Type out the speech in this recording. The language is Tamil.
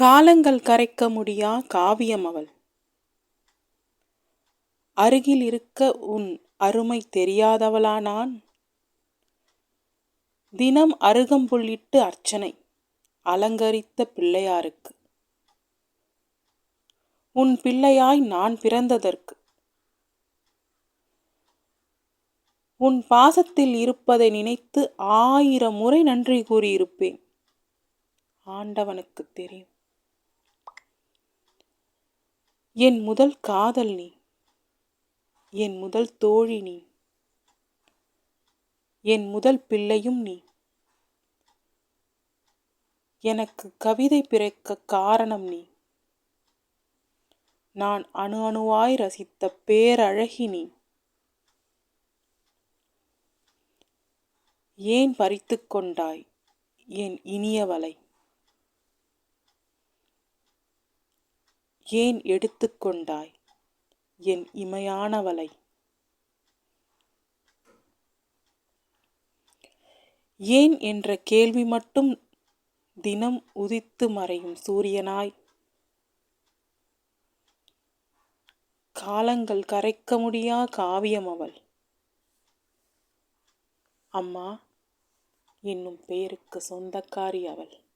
காலங்கள் கரைக்க முடியா காவியம் அவள்? அருகில் இருக்க உன் அருமை தெரியாதவளா நான்? தினம் அருகம்புள்ளிட்டு அர்ச்சனை அலங்கரித்த பிள்ளையாருக்கு. உன் பிள்ளையாய் நான் பிறந்ததற்கு. உன் பாசத்தில் இருப்பதை நினைத்து ஆயிரம் முறை நன்றி கூறியிருப்பேன். ஆண்டவனுக்கு தெரியும். என் முதல் காதல் நீ. என் முதல் தோழி நீ. என் முதல் பிள்ளையும் நீ. எனக்கு கவிதை பிறக்க காரணம் நீ. நான் அணு அணுவாய் ரசித்த பேரழகி நீ. ஏன் பறித்து கொண்டாய் என் இனியவளை ஏன் எடுத்துக்கொண்டாய் என் இமையானவளை. ஏன் என்ற கேள்வி மட்டும் தினம் உதித்து மறையும் சூரியனாய். காலங்கள் கரைக்க முடியா காவியம் அவள். அம்மா என்னும் பெயருக்கு சொந்தக்காரி அவள்.